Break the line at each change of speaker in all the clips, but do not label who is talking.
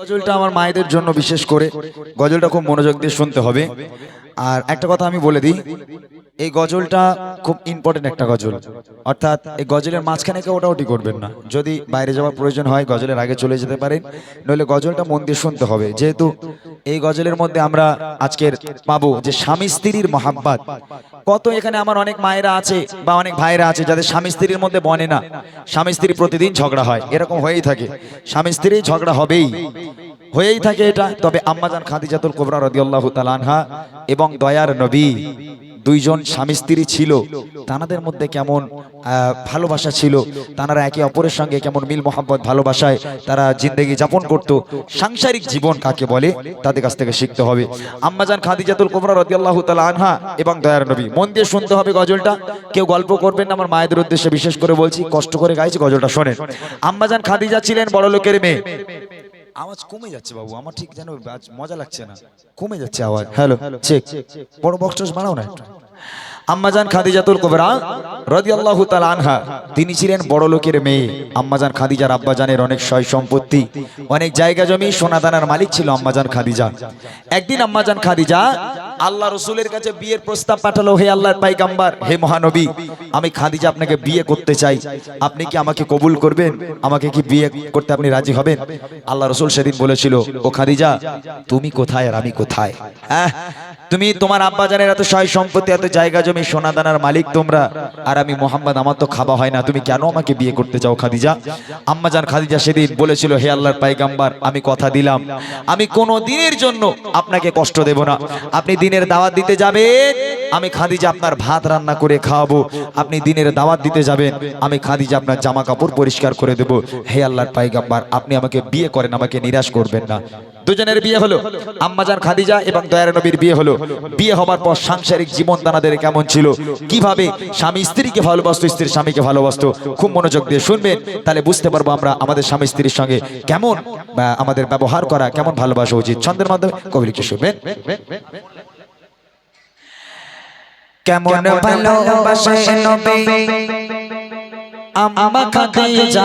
গজলটা আমার মায়েদের জন্য বিশেষ করে। গজলটা খুব মনোযোগ দিয়ে শুনতে হবে। আর একটা কথা আমি বলে দিই। এই গজলটা খুব ইম্পর্টেন্ট একটা গজল। অর্থাৎ এই গজলের মাঝখানে কেউ ওটাওটি করবেন না। যদি বাইরে যাওয়ার প্রয়োজন হয়, গজলের আগে চলে যেতে পারেন। নইলে গজলটা মন দিয়ে শুনতে হবে। যেহেতু এই গজলের মধ্যে আমরা আজকের পাবো যে স্বামী স্ত্রীর মহাব্বাত। কত এখানে আমার অনেক মায়েরা আছে বা অনেক ভাইরা আছে যাদের স্বামী স্ত্রীর মধ্যে বনে না। স্বামী স্ত্রী প্রতিদিন ঝগড়া হয়। এরকম হয়েই থাকে। স্বামী স্ত্রী ঝগড়া হবেই। হয়েই থাকে এটা। তবে আম্মাজান খাদিজাতুল কোবরা রাদিয়াল্লাহু তাআলা আনহা এবং দয়ার নবী। দুইজন স্বামী স্ত্রী ছিল, তানাদের মধ্যে কেমন ভালোবাসা ছিল তারা একে অপরের সঙ্গে কেমন মিল মোহাম্মত ভালোবাসায় তারা জিন্দেগি যাপন করত। সাংসারিক জীবন কাকে বলে? তাদের কাছ থেকে শিখতে হবে। আম্মাজান খাদিজাতুল কোবরা রাদিয়াল্লাহু তাআলা আনহা এবং দয়ার নবী। মন দিয়ে শুনতে হবে গজলটা। কেউ গল্প করবেন না, আমার মায়েদের উদ্দেশ্যে বিশেষ করে বলছি, কষ্ট করে গাইছি গজলটা শোনেন। আম্মাজান খাদিজা ছিলেন বড় লোকের মেয়ে। আওয়াজ কমে যাচ্ছে বাবু, আমার ঠিক যেন মজা লাগছে না। কমে যাচ্ছে আওয়াজ। হ্যালো চেক বড় বক্স বানাও না একটু। আম্মাজান খাদিজাতুল কোবরা রাদিয়াল্লাহু তাআলা আনহা, তিনি ছিলেন বড় লোকের মেয়ে। আম্মাজান খাদিজার আব্বাজানের অনেক সয় সম্পত্তি, অনেক জায়গা জমি সোনাদানার মালিক ছিল আম্মাজান খাদিজা। একদিন আম্মাজান খাদিজা আল্লাহ রসুলের কাছে বিয়ের প্রস্তাব পাঠালো, হে আল্লাহর পাইগাম্বার, হে মহানবী, আমি খাদিজা আপনাকে বিয়ে করতে চাই। আপনি কি আমাকে কবুল করবেন? আমাকে কি বিয়ে করতে আপনি রাজি হবেন? আল্লাহ রসুল সেদিন বলেছিল, ও খাদিজা, তুমি কোথায় আর আমি কোথায়? হ্যাঁ তুমি তোমার আব্বাজানের এত সয় সম্পত্তি, এত জায়গা জমি, সোনাদানার মালিক তোমরা, আর আমি মোহাম্মদ, আমার তো খাওয়া হয় না, তুমি কেন আমাকে বিয়ে করতে চাও খাদিজা? আম্মাজান খাদিজা সেদিন বলেছিল, হে আল্লাহর পাইগাম্বার, আমি কথা দিলাম। আমি কোনো দিনের জন্য আপনাকে কষ্ট দেব না। আপনি দিনের দাওয়াত দিতে যাবেন আমি খাদিজা আপনার ভাত রান্না করে খাওয়াবো। আপনি দিনের দাওয়াত দিতে যাবেন, আমি খাদিজা আপনার জামা কাপড় পরিষ্কার করে দেব। হে আল্লাহর পাইগাম্বার, আপনি আমাকে বিয়ে করেন, আমাকে নিরাশ করবেন না। দুজনের বিয়ে হলো, আম্মাজান খাদিজা এবং দয়ার নবীর বিয়ে হলো। বিয়ে হবার পর সাংসারিক জীবন তানাদের কেমন ছিল? কীভাবে স্বামী স্ত্রীকে ভালোবাসতো, স্ত্রীর স্বামীকে ভালোবাসতো? খুব মনোযোগ দিয়ে শুনবেন, তাহলে বুঝতে পারব আমরা আমাদের স্বামী স্ত্রীর সঙ্গে কেমন আমাদের ব্যবহার করা কেমন ভালোবাসা উচিত। ছন্দের মাধ্যমে কবিকে শুনবেন।
কেমন ভালোবাসে নবী? আমা খাদিজা।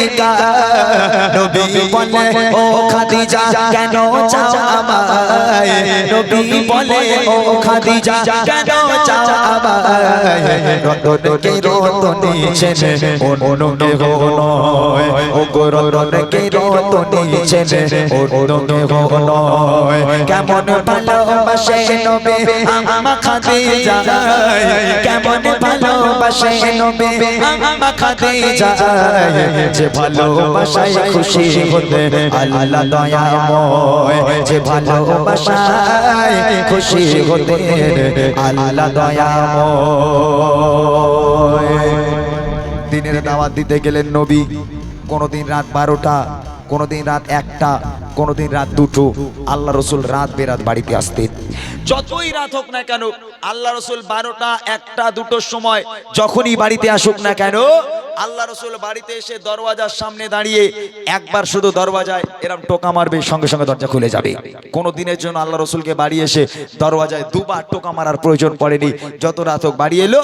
বসে নবী বলে ও খাদিজা কেন চাও আমায়? নবী বলে ও খাদিজা কেন চাও আমায়? রতনকে রতনী ছেনে অন্য কেহ নয় ও গো রতনকে রতনী ছেনে অন্য কেহ নয় কেমন ভালোবাসে নবী আমা খাদিজা? কেমন ভালোবাসে নবী আমা খাদিজা? যে ভালোবাসায় খুশি হতে আল্লাহ দয়াময়। যে ভালোবাসায় খুশি হতে আল্লাহ দয়াময়।
দিনের দাওয়াত দিতে গেলেন নবী। কোনোদিন রাত বারোটা, কোনোদিন রাত একটা, কোনোদিন রাত দুটো। আল্লাহ রসুল রাত বেরাত বাড়িতে আসতেন। যতই রাত হোক না কেন, আল্লাহ রসুল বারোটা, একটা, দুটোর সময় যখনই বাড়িতে আসুক না কেন আল্লাহ রসুল বাড়িতে এসে দরওয়াজার সামনে দাঁড়িয়ে একবার শুধু দরওয়াজায় এরম টোকা মারবে, সঙ্গে সঙ্গে দরজা খুলে যাবে। কোনো দিনের জন্য আল্লাহ রসুলকে বাড়ি এসে দরওয়াজায় দুবার টোকা মারার প্রয়োজন পড়েনি। যত রাত হোক বাড়ি এলো,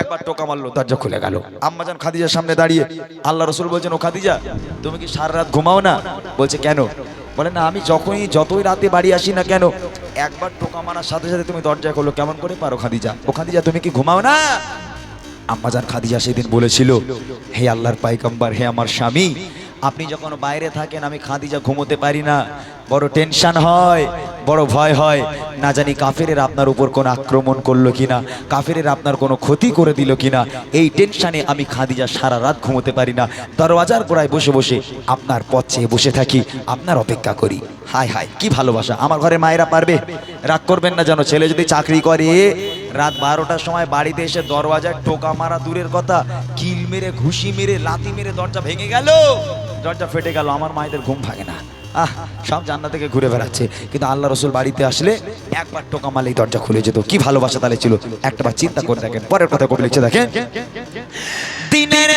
একবার টোকা মারলো, দরজা খুলে গেল। আম্মাজান খাদিজার সামনে দাঁড়িয়ে আল্লাহ রসুল বলছেন, ও খাদিজা, তুমি কি সারা রাত ঘুমাও না? বলছে, কেন? বলে, না, আমি যখনই, যতই রাতে বাড়ি আসি না কেন, একবার টোকা মারার সাথে সাথে তুমি দরজা করল কেমন করে পারো খাদিজা? ও খাদিজা, তুমি কি ঘুমাও না? আম্মাজান খাদিজা সেদিন বলেছিল, হে আল্লাহর পাইকাম্বার হে আমার স্বামী, আপনি যখন বাইরে থাকেন, আমি খাদিজা ঘুমোতে পারি না। বড় টেনশন হয় বড় ভয় হয়। না জানি কাফেরের আপনার উপর কোনো আক্রমণ করল কিনা, কাফেরের আপনার কোনো ক্ষতি করে দিল কিনা। এই টেনশনে আমি খাদিজা সারা রাত ঘুমোতে পারি না। দরওয়াজার গোড়ায় বসে বসে আপনার পথ চেয়ে বসে থাকি, আপনার অপেক্ষা করি। হায় হায়, কি ভালোবাসা। আমার ঘরে মায়েরা পারবে? রাগ করবেন না যেন, ছেলে যদি চাকরি করে, রাত বারোটার সময় বাড়িতে এসে দরওয়াজায় টোকা মারা দূরের কথা, কিল মেরে, ঘুষি মেরে লাতি মেরে দরজা ভেঙে গেল। দরজা ফেটে গেল। আমার মায়েদের ঘুম ভাঙে না। আহ, সব জান্না থেকে ঘুরে বেড়াচ্ছে। কিন্তু আল্লাহ রসুল বাড়িতে আসলে একবার টোকা মারলেই দরজা খুলে যেত। কি ভালোবাসা তাহলে ছিল? একটা বার চিন্তা করে দেখেন, পরের কথা কবি লিখছে দেখেন।
দিনের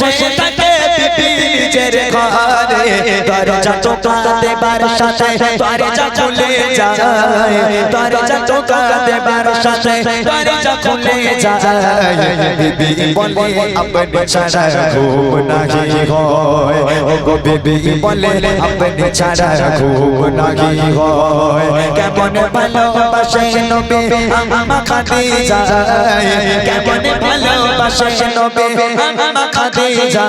বসে থাকে নিজের ঘরে। দরজা টোকা দেবার সাথে, দরজা খুলে যায়। দরজা টোকা দেবার সাথে, দরজা খুলে যায়।
বিবি বলে, আপনি ছাড়া ঘুম নাহি হয়। ও গো বিবি বলে, আপনি ছাড়া ঘুম নাহি হয়।
কেমন ভালোবাসে নবী আমা খাদিজা। কেমন ভালোবাসে নবী আমা খাদিজা।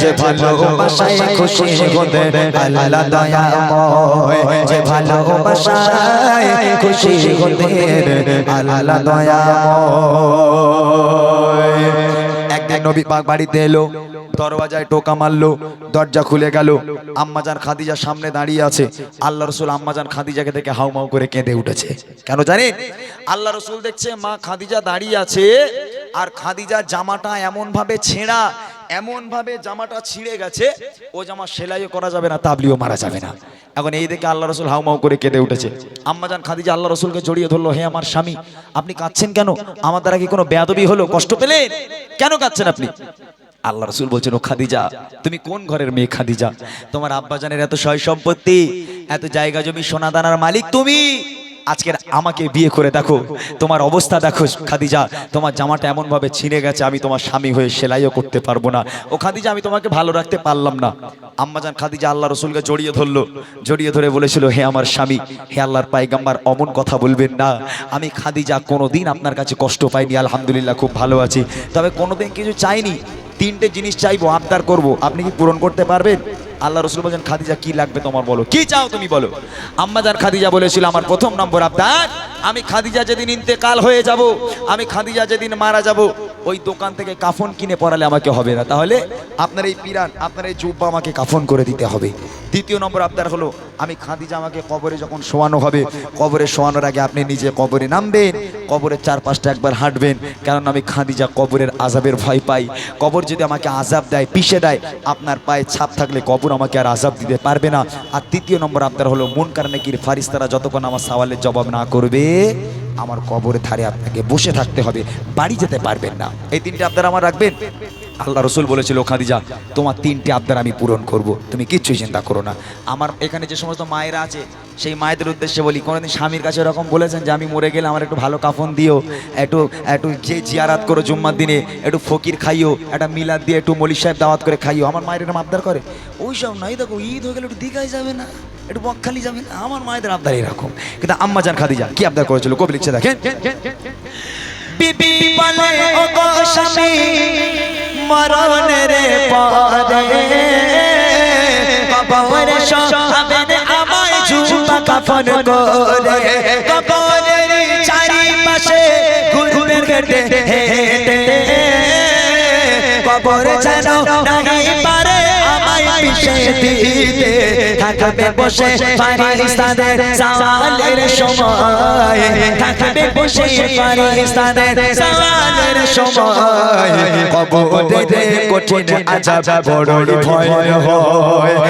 যে ভালোবাসায় খুশি হতে আল্লাহ দয়াময় যে ভালোবাসায় খুশি হতে আল্লাহ দয়াময় একদিন নবী পাক বাড়িতে এলো, দরওয়াজায় টোকা মারলো, দরজা খুলে গেল। আম্মাজান খাদিজা সামনে দাঁড়িয়ে আছে। আল্লাহ রসুল আম্মাজান খাদিজাকে দেখে হাউমাউ করে কেঁদে উঠেছে। কেন জানেন? আল্লাহ রসুল দেখছে মা খাদিজা দাঁড়িয়ে আছে, আর খাদিজা জামাটা এমন ভাবে ছেঁড়া এমন ভাবে জামাটা ছিঁড়ে গেছে, ও জামা সেলাইও করা যাবে না, তাবলিও মারা যাবে না। এখন এই দেখে আল্লাহ রসুল হাউমাউ করে কেঁদে উঠেছে। আম্মাজান খাদিজা আল্লাহ রসুলকে জড়িয়ে ধরলো, হে আমার স্বামী, আপনি কাঁদছেন কেন? আমার দ্বারা কি কোনো বেয়াদবি হলো? কষ্ট পেলেন? কেন কাঁদছেন আপনি? আল্লাহ রসুল বলছেন, ও খাদিজা, তুমি কোন ঘরের মেয়ে খাদিজা? তোমার আব্বাজানের এত সয় সম্পত্তি, এত জায়গা জমি, সোনাদানার মালিক তুমি। আজকের আমাকে বিয়ে করে দেখো। তোমার অবস্থা দেখো, খাদিজা। তোমার জামাটা এমন ভাবে ছিঁড়ে গেছে, আমি তোমার স্বামী হয়ে সেলাইও করতে পারব না। ও খাদিজা, আমি তোমাকে ভালো রাখতে পারলাম না। আম্মাজান খাদিজা আল্লাহ রসুলকে জড়িয়ে ধরলো। জড়িয়ে ধরে বলেছিল, হে আমার স্বামী, হে আল্লাহর পাইগাম্বার অমন কথা বলবেন না। আমি খাদিজা কোনো দিন আপনার কাছে কষ্ট পাইনি, আলহামদুলিল্লাহ খুব ভালো আছি। তবে কোনোদিন কিছু চাইনি। তিনটে জিনিস চাইব, আবদার করব। আপনি কি পূরণ করতে পারবেন? আল্লাহ রসুল বলছেন, খাদিজা, কি লাগবে তোমার বলো? কি চাও তুমি বলো? আম্মাজান খাদিজা বলেছিল, আমার প্রথম নম্বর আবদার, আমি খাদিজা যেদিন ইন্তেকাল হয়ে যাব, আমি খাদিজা যেদিন মারা যাব, ওই দোকান থেকে কাফন কিনে পড়ালে আমাকে হবে না। তাহলে আপনার এই পিরান, আপনার এই জুব্বা আমাকে কাফন করে দিতে হবে। দ্বিতীয় নম্বর আবদার হলো, আমি খাদিজা আমাকে কবরে যখন শোয়ানো হবে, কবরে শোয়ানোর আগে আপনি নিজে কবরে নামবেন, কবরের চারপাশটা একবার হাঁটবেন কারণ আমি খাদিজা কবরের আজাবের ভয় পাই। কবর যদি আমাকে আজাব দেয়, পিষে দেয়, আপনার পায়ে ছাপ থাকলে কবর আমাকে আর আজাব দিতে পারবে না। আর তৃতীয় নম্বর আপনার হলো মন কারণে কি ফারিস্তারা যতক্ষণ আমার সওয়ালের জবাব না করবে, আমার কবরের ধারে আপনাকে বসে থাকতে হবে, বাড়ি যেতে পারবেন না। এই তিনটে আপনারা আমার রাখবেন? আল্লাহ রসুল বলেছিল, খাদিজা, তোমার তিনটে আবদার আমি পূরণ করব। তুমি কিচ্ছুই চিন্তা করো না। আমার এখানে যে সমস্ত মায়েরা আছে, সেই মায়েদের উদ্দেশ্যে বলি, কোনোদিন স্বামীর কাছে এরকম বলেছেন যে, আমি মরে গেলে আমার একটু ভালো কাফন দিও, একটু একটু যে জিয়ারাত করো জুম্মার দিনে, একটু ফকির খাইও, একটা মিলাদ দিয়ে একটু মলিক সাহেব দাওয়াত করে খাইও। আমার মায়ের এরকম আবদার করে। ওই সব নয়, দেখো, ঈদ হয়ে গেলে একটু দীঘায় যাবে না, একটু বকখালি যাবে না। আমার মায়েদের আবদার এরকম। কিন্তু আম্মা জান খাদিজা কি আবদার করেছিল? কবি লিখছে দেখেন।
বিবি বলে ও গো স্বামী মরণের পরে। কবর শোয়াবেন আমায় ঝুমা কাফন করে। কবরের চারিপাশে ঘুরবেন হেঁটে পিছে দিতে থাকবে বসে ফারিস্তাদের সালের সময়। থাকবে বসে ফারিস্তাদের সালের সময়।
কবরে কঠিন আজাব বড় ভয় হয়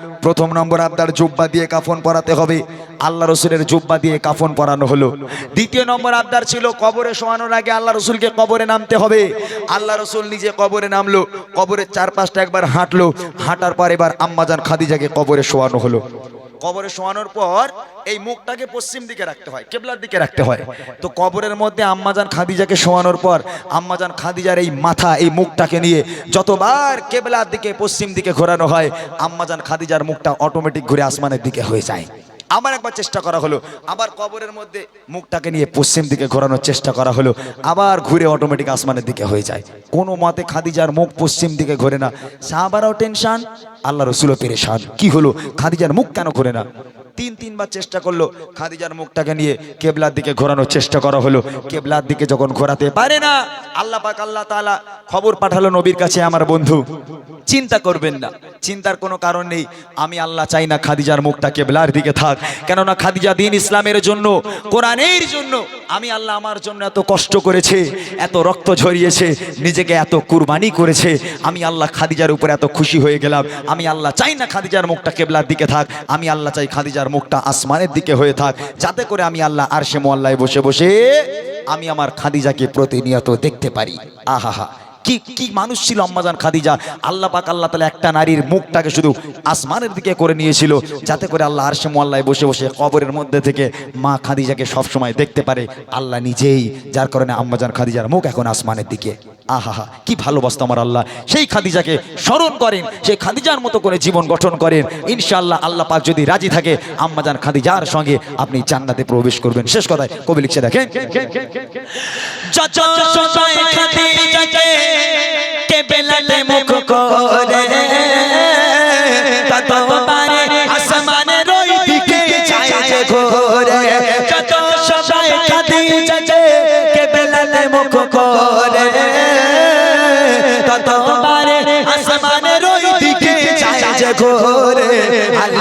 প্রথম নম্বর আবদার জুব্বা দিয়ে কাফন পরাতে হবে। আল্লাহ রসুলের জুব্বা দিয়ে কাফন পরানো হলো। দ্বিতীয় নম্বর আবদার ছিল কবরে শোয়ানোর আগে আল্লাহ রসুলকে কবরে নামতে হবে। আল্লাহ রসুল নিজে কবরে নামলো, কবরের চারপাশটা একবার হাঁটলো। হাঁটার পর এবার আম্মাজান খাদিজাকে কবরে শোয়ানো হলো। কবরে শোয়ানোর পর এই মুখটাকে পশ্চিম দিকে রাখতে হয়, কেবলার দিকে রাখতে হয়। তো কবরের মধ্যে আম্মাজান খাদিজাকে শোয়ানোর পর আম্মাজান খাদিজার এই মাথা, এই মুখটাকে নিয়ে যতবার কেবলার দিকে, পশ্চিম দিকে ঘোরানো হয়, আম্মাজান খাদিজার মুখটা অটোমেটিক ঘুরে আসমানের দিকে হয়ে যায়। আবার একবার চেষ্টা করা হলো। আবার কবরের মধ্যে মুখটাকে নিয়ে পশ্চিম দিকে ঘোরানোর চেষ্টা করা হলো। আবার ঘুরে অটোমেটিক আসমানের দিকে হয়ে যায়। কোনো মতে খাদিজার মুখ পশ্চিম দিকে ঘোরে না। সাহাবারাও টেনশান আল্লাহ রসুলও পেরেশান। কি হলো? খাদিজার মুখ কেন ঘোরে না? তিন তিনবার চেষ্টা করল। খাদিজার মুখটাকে নিয়ে কেবলার দিকে ঘোরানোর চেষ্টা করা হলো। কেবলার দিকে যখন ঘোরাতে পারে না, আল্লাহ পাক, আল্লাহ তাআলা খবর পাঠালো নবীর কাছে, আমার বন্ধু, চিন্তা করবেন না, চিন্তার কোনো কারণ নেই। আমি আল্লাহ চাই না খাদিজার মুখটা কেবলার দিকে থাক। কেননা খাদিজা দিন ইসলামের জন্য, কোরআনের জন্য, আমি আল্লাহ আমার জন্য এত কষ্ট করেছে, এত রক্ত ঝরিয়েছে, নিজেকে এত কুরবানি করেছে। আমি আল্লাহ খাদিজার উপর এত খুশি হয়ে গেলাম। আমি আল্লাহ চাই না খাদিজার মুখটা কেবলার দিকে থাক। আমি আল্লাহ চাই খাদিজার মুখটা আসমানের দিকে হয়ে থাক, যাতে করে আমি আল্লাহ আর সে মোয়াল্লায় বসে বসে আমি আমার খাদিজাকে প্রতিনিয়ত দেখতে পারি। আহা কি কি মানুষ ছিল আম্মাজান খাদিজা? আল্লাহ পাক আল্লাহ তালা একটা নারীর মুখটাকে শুধু আসমানের দিকে করে নিয়েছিল, যাতে করে আল্লাহ আরশে মোয়াল্লায় বসে বসে কবরের মধ্যে থেকে মা খাদিজাকে সব সময় দেখতে পারে। আল্লাহ নিজেই, যার কারণে আম্মাজান খাদিজার মুখ এখন আসমানের দিকে। আহা কি ভালোবাসতো আমার আল্লাহ। সেই খাদিজাকে স্মরণ করেন, সেই খাদিজার মতো করে জীবন গঠন করেন। ইনশাআল্লাহ আল্লাহ পাক যদি রাজি থাকে, আম্মাজান খাদিজার সঙ্গে আপনি জান্নাতে প্রবেশ করবেন। শেষ কথায় কবি লিখছে, দেখেন।
খাদিজাকে মুখ করে যে ঘোরে।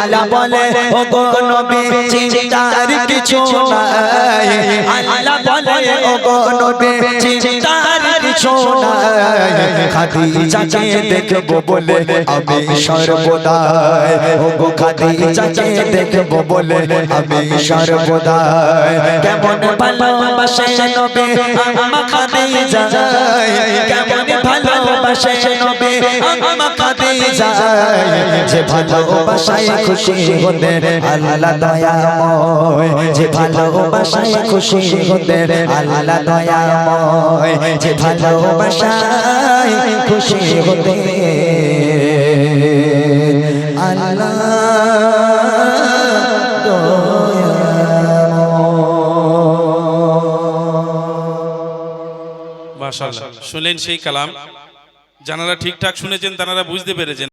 আল্লাহ বলে ও গো নবী, চিন্তার কিছু নাই। আল্লাহ বলে ও নবী, চিন্তার কিছু নাই। খাদিজাকে দেখব বলে, আমি সর্বদাই। ও গো খাদিজাকে দেখব বলে, আমি সর্বদাই। কেমন ভালোবাসে নবী আমা খাদিজা। কেমন ভালোবাসে নবী আমা যে ভালোবাসায় খুশি হতে আল্লাহ দয়াময়। যে ভালোবাসায় খুশি হতে আল্লাহ দয়াময়। যে ভালোবাসায় খুশি হতে আল্লাহ
শুনলেন সেই কালাম? যারা ঠিকঠাক শুনেছেন তারা বুঝতে পেরেছেন।